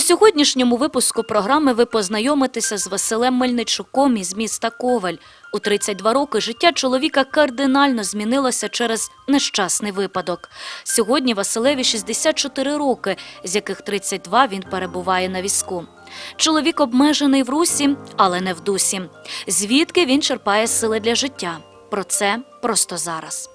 сьогоднішньому випуску програми ви познайомитеся з Василем Мельничуком із міста Коваль. У 32 роки життя чоловіка кардинально змінилося через нещасний випадок. Сьогодні Василеві 64 роки, з яких 32 він перебуває на візку. Чоловік обмежений в русі, але не в дусі. Звідки він черпає сили для життя? Про це просто зараз.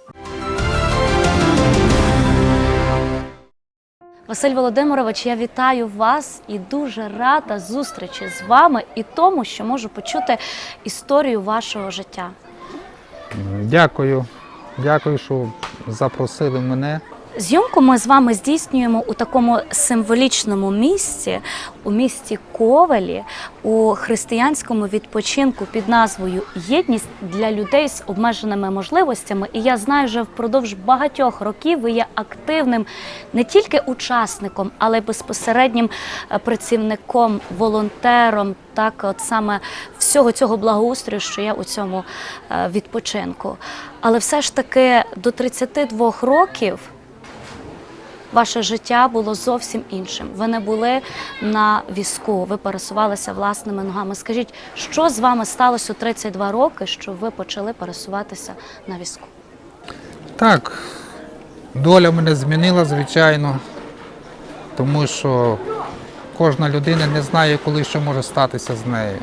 Василь Володимирович, я вітаю вас і дуже рада зустрічі з вами і тому, що можу почути історію вашого життя. Дякую. Дякую, що запросили мене. Зйомку ми з вами здійснюємо у такому символічному місці, у місті Ковелі, у християнському відпочинку під назвою Єдність для людей з обмеженими можливостями. І я знаю, що впродовж багатьох років ви є активним не тільки учасником, але й безпосереднім е, працівником, волонтером, так от саме всього цього благоустрою, що є у цьому е, відпочинку. Але все ж таки до 32 років ваше життя було зовсім іншим. Ви не були на візку, ви пересувалися власними ногами. Скажіть, що з вами сталося у 32 роки, що ви почали пересуватися на візку? Так, доля мене змінила, звичайно, тому що кожна людина не знає, коли що може статися з нею.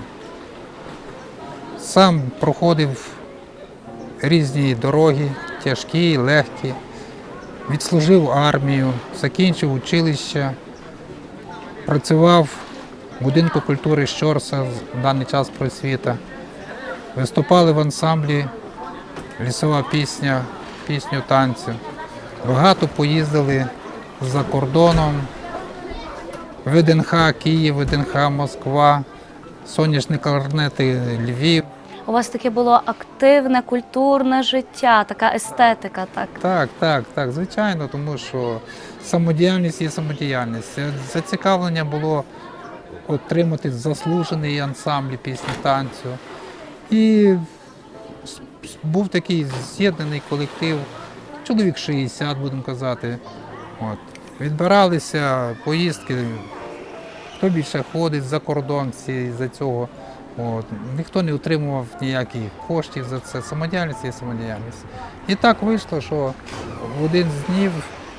Сам проходив різні дороги, тяжкі, легкі, відслужив армію, закінчив училище, працював в будинку культури Щорса в даний час просвіта. Виступали в ансамблі лісова пісня, пісню танцю. Багато поїздили за кордоном. ВДНХ Київ, ВДНХ Москва, сонячні кларнети Львів. У вас таке було активне культурне життя, така естетика, так. Так, так, так, звичайно, тому що самодіяльність є самодіяльність. Зацікавлення було отримати заслужений ансамбль пісні танцю. І був такий з'єднаний колектив, чоловік 60, будемо казати. От. Відбиралися поїздки, хто більше ходить за кордон всі за цього. От. Ніхто не отримував ніяких коштів за це. Самодіяльність є самодіяльність. І так вийшло, що в один з днів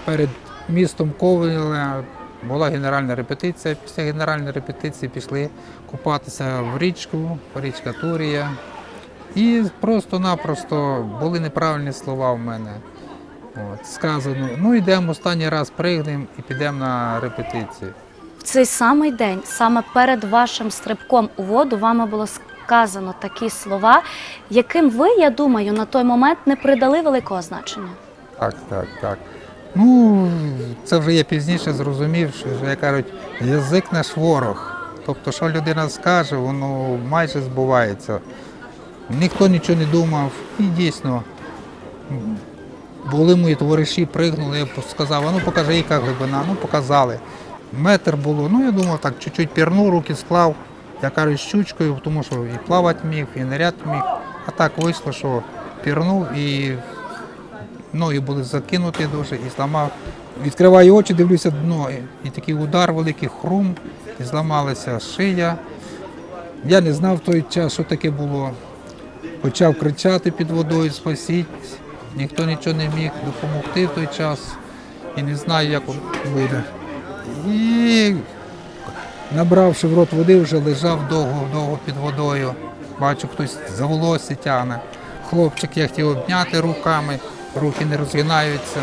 перед містом Ковеля була генеральна репетиція. Після генеральної репетиції пішли купатися в річку, річка Турія. І просто-напросто були неправильні слова в мене. От, сказано, ну йдемо останній раз пригнемо і підемо на репетицію. Цей самий день, саме перед вашим стрибком у воду, вами було сказано такі слова, яким ви, я думаю, на той момент не придали великого значення. Так, так, так. Ну, це вже я пізніше зрозумів, що як кажуть, язик наш ворог. Тобто, що людина скаже, воно майже збувається. Ніхто нічого не думав. І дійсно, були мої товариші, пригнули, я сказав, ну покажи, яка глибина, ну показали. Метр було. Ну, я думав, так, чуть-чуть пірнув, руки склав, я кажу, щучкою, тому що і плавати міг, і ниряти міг. А так вийшло, що пірнув і ноги були закинуті дуже і зламав. Відкриваю очі, дивлюся дно, і- і такий удар великий хрум, і зламалася шия. Я не знав в той час, що таке було. Почав кричати під водою, спасіть. Ніхто нічого не міг допомогти в той час. І не знаю, як буде. І набравши в рот води, вже лежав довго-довго під водою. Бачу, хтось за волосся тягне. Хлопчик я хотів обняти руками, руки не розгинаються.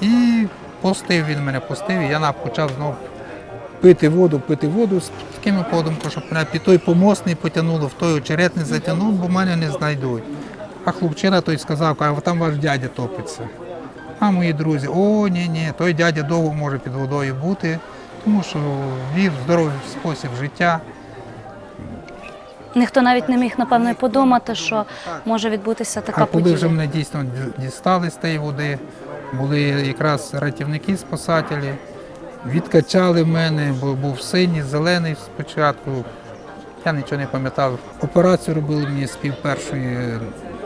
І пустив він мене, пустив, і я почав знову пити воду, пити воду з таким подумком, щоб мене під той помост не потягнуло, в той очерет не затягнув, бо мене не знайдуть. А хлопчина той сказав, каже, там ваш дядя топиться. А мої друзі, о, ні, ні, той дядя довго може під водою бути, тому що вів здоровий спосіб життя. Ніхто навіть не міг, напевно, подумати, що може відбутися така а коли подія. вже мене дійсно ді- дістали з тієї води, були якраз рятівники спасателі, відкачали мене, бо був синій, зелений спочатку. Я нічого не пам'ятав. Операцію робили мені з пів першої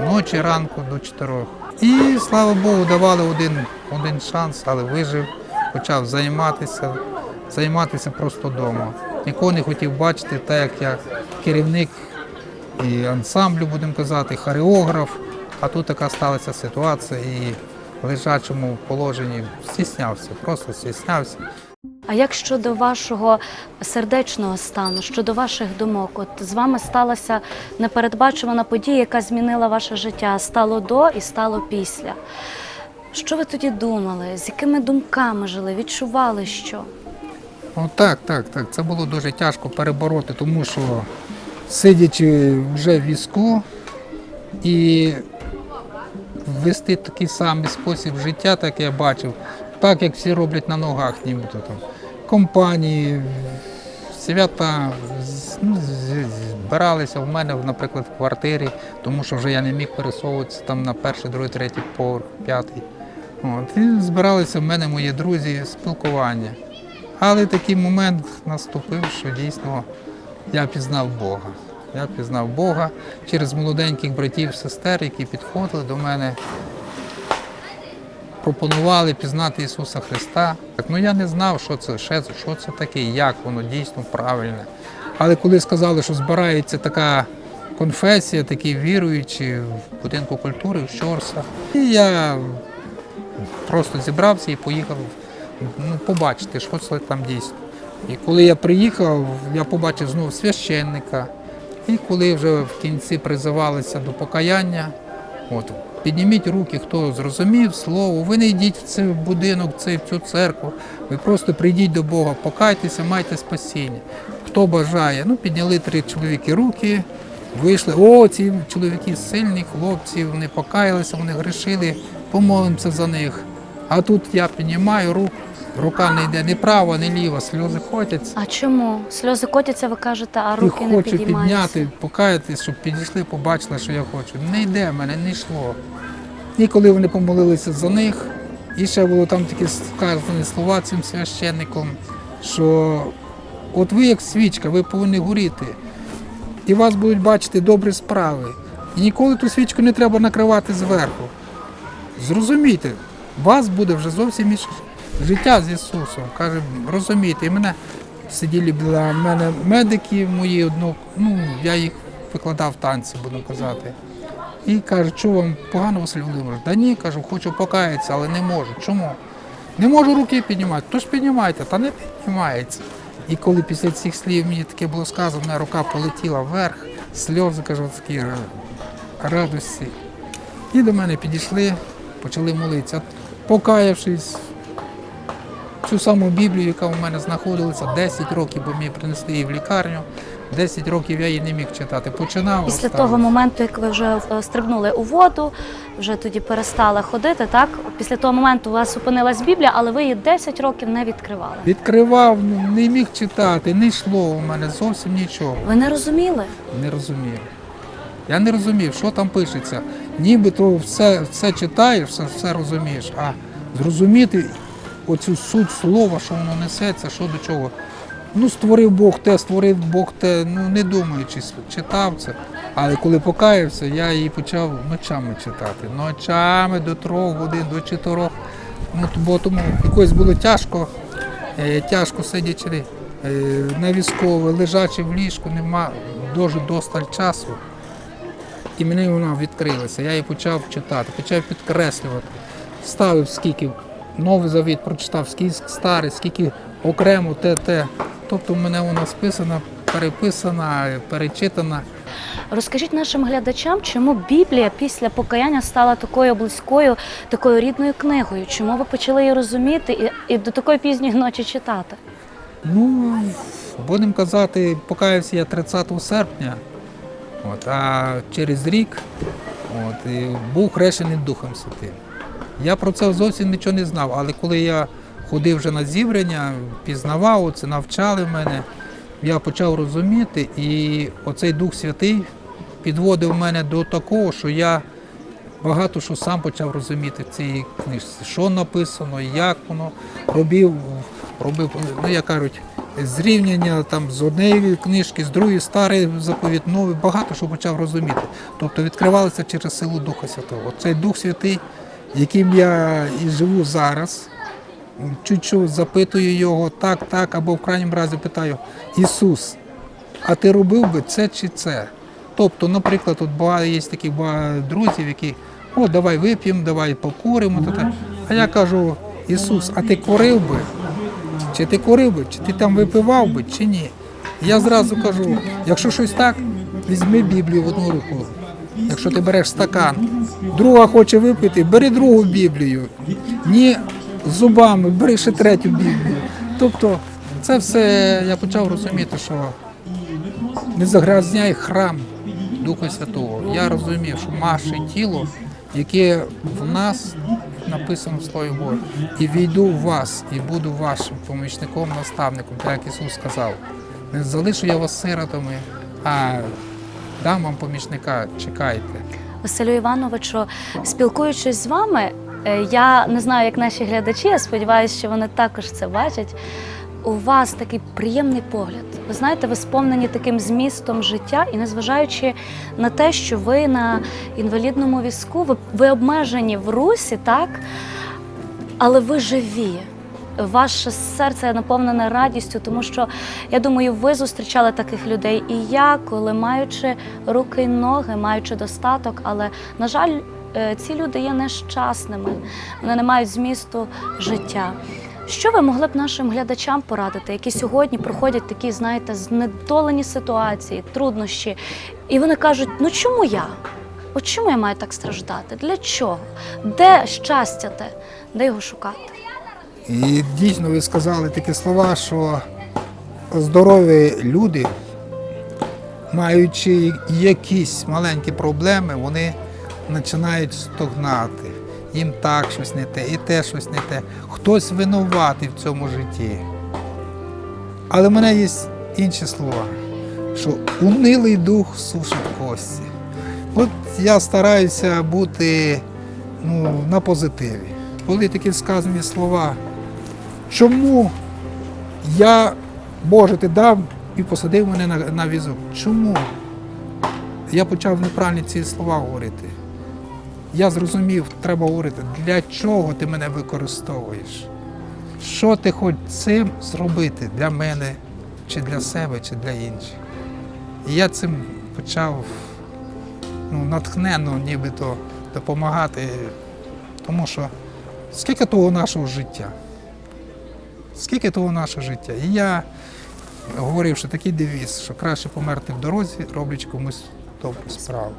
ночі, ранку до чотирьох. І слава Богу, давали один, один шанс, але вижив, почав займатися. займатися просто вдома. Нікого не хотів бачити, так як я керівник і ансамблю, будемо казати, хореограф. А тут така сталася ситуація і в лежачому положенні стіснявся, просто стіснявся. А як щодо вашого сердечного стану, щодо ваших думок, от з вами сталася непередбачувана подія, яка змінила ваше життя, стало до і стало після. Що ви тоді думали? З якими думками жили? Відчували що? Ну так, так, так. Це було дуже тяжко перебороти, тому що сидячи вже в візку і вести такий самий спосіб життя, так я бачив, так як всі роблять на ногах, нібито там компанії, свята ну, збиралися в мене, наприклад, в квартирі, тому що вже я не міг пересовуватися там на перший, другий, третій поверх, п'ятий. От, і збиралися в мене мої друзі, спілкування. Але такий момент наступив, що дійсно я пізнав Бога. Я пізнав Бога через молоденьких братів, сестер, які підходили до мене, пропонували пізнати Ісуса Христа. Ну я не знав, що це, що це таке, як воно дійсно правильне. Але коли сказали, що збирається така конфесія, такі віруючі в будинку культури, в Щорса, і я просто зібрався і поїхав ну, побачити, що це там дійсно. І коли я приїхав, я побачив знову священника. І коли вже в кінці призивалися до покаяння, от, підніміть руки, хто зрозумів слово, ви не йдіть в цей будинок, в цю церкву, ви просто прийдіть до Бога, покайтеся, майте спасіння. Хто бажає, ну підняли три чоловіки руки, вийшли. О, ці чоловіки сильні, хлопці, вони покаялися, вони грішили, помолимося за них. А тут я піднімаю руку, рука не йде ні права, ні ліва, сльози котяться. А чому? Сльози котяться, ви кажете, а руки не хочу підіймаються? підняти, покаятись, щоб підійшли, побачили, що я хочу. Не йде в мене, не йшло. І коли вони помолилися за них, і ще було там такі сказані слова цим священником, що от ви як свічка, ви повинні горіти, і вас будуть бачити добрі справи. І ніколи ту свічку не треба накривати зверху. Зрозумійте, вас буде вже зовсім інше життя з Ісусом. Каже, розумійте, і мене сиділи біля мене медики мої одно, ну я їх викладав танці, буду казати. І каже, що вам погано Василь Володимирович? Да ні, кажу, хочу покаятися, але не можу. Чому? Не можу руки піднімати. Тож піднімайте, та не піднімається. І коли після цих слів мені таке було сказано, моя рука полетіла вверх, сльози, кажу, такі радості. І до мене підійшли, почали молитися. Покаявшись, цю саму Біблію, яка у мене знаходилася 10 років, бо мені принесли її в лікарню. 10 років я її не міг читати. Починав. Після оставив. того моменту, як ви вже е, стрибнули у воду, вже тоді перестали ходити, так? Після того моменту у вас опинилась Біблія, але ви її 10 років не відкривали. Відкривав, ну, не міг читати, не йшло у мене зовсім нічого. Ви не розуміли? Не розумів. Я не розумів, що там пишеться. Нібито все, все читаєш, все, все розумієш, а зрозуміти оцю суть слова, що воно несеться, що до чого. Ну, створив Бог те, створив Бог те, ну не думаючи, читав це. Але коли покаявся, я її почав ночами читати. Ночами до трьох годин, до чотирьох. Ну, бо тому якось було тяжко, е, тяжко сидячи е, на військове, лежачи в ліжку, нема дуже досталь часу. І мені вона відкрилася. Я її почав читати, почав підкреслювати. Ставив скільки новий завіт прочитав, скільки старий, скільки окремо те, те. Тобто в мене вона списана, переписана, перечитана. Розкажіть нашим глядачам, чому Біблія після покаяння стала такою близькою, такою рідною книгою? Чому ви почали її розуміти і, і до такої пізньої ночі читати? Ну, будемо казати, покаявся я 30 серпня, от, а через рік от, і був хрещений Духом Святим. Я про це зовсім нічого не знав, але коли я ходив вже на зібрання, пізнавав, це навчали мене, я почав розуміти, і оцей Дух Святий підводив мене до такого, що я багато що сам почав розуміти в цій книжці, що написано, як воно робив, робив, ну як кажуть, зрівняння там з однієї книжки, з другої старий заповіт, новий, багато що почав розуміти. Тобто відкривалося через силу Духа Святого. Цей Дух Святий, яким я і живу зараз, чуть-чуть запитую його, так, так, або в крайньому разі питаю, Ісус, а ти робив би це чи це? Тобто, наприклад, от багато є таких друзів, які о, давай вип'ємо, давай покуримо. то так. А я кажу, Ісус, а ти курив би? Чи ти курив би, чи ти там випивав би, чи ні? Я зразу кажу, якщо щось так, візьми Біблію в одну руку. Якщо ти береш стакан, друга хоче випити, бери другу Біблію. Ні зубами, бери ще третю Біблію. Тобто, це все я почав розуміти, що не загрязняй храм Духа Святого. Я розумів, що наше тіло, яке в нас написано в Слові Боже, і війду в вас, і буду вашим помічником, наставником, так як Ісус сказав. Не залишу я вас сиротами, а дам вам помічника, чекайте. Василю Івановичу, спілкуючись з вами, е, я не знаю, як наші глядачі, я сподіваюся, що вони також це бачать. У вас такий приємний погляд. Ви знаєте, ви сповнені таким змістом життя, і незважаючи на те, що ви на інвалідному візку, ви, ви обмежені в русі, так? Але ви живі. Ваше серце наповнене радістю, тому що я думаю, ви зустрічали таких людей. І я, коли маючи руки й ноги, маючи достаток, але на жаль, е, ці люди є нещасними, вони не мають змісту життя. Що ви могли б нашим глядачам порадити, які сьогодні проходять такі, знаєте, знедолені ситуації, труднощі, і вони кажуть: ну чому я? От чому я маю так страждати? Для чого? Де щастя те? Де його шукати? І дійсно ви сказали такі слова, що здорові люди, маючи якісь маленькі проблеми, вони починають стогнати. Їм так щось не те, і те щось не те. Хтось винуватий в цьому житті. Але в мене є інші слова, що унилий дух сушить кості. От я стараюся бути ну, на позитиві. Коли такі сказані слова, чому я, Боже, ти дав і посадив мене на, на візок? Чому? Я почав неправильні ці слова говорити. Я зрозумів, треба говорити, для чого ти мене використовуєш? Що ти хочеш цим зробити для мене, чи для себе, чи для інших? І я цим почав ну, натхненно нібито допомагати, тому що скільки того нашого життя? Скільки того наше життя? І я говорив, що такий девіз, що краще померти в дорозі, роблячи комусь добру справу.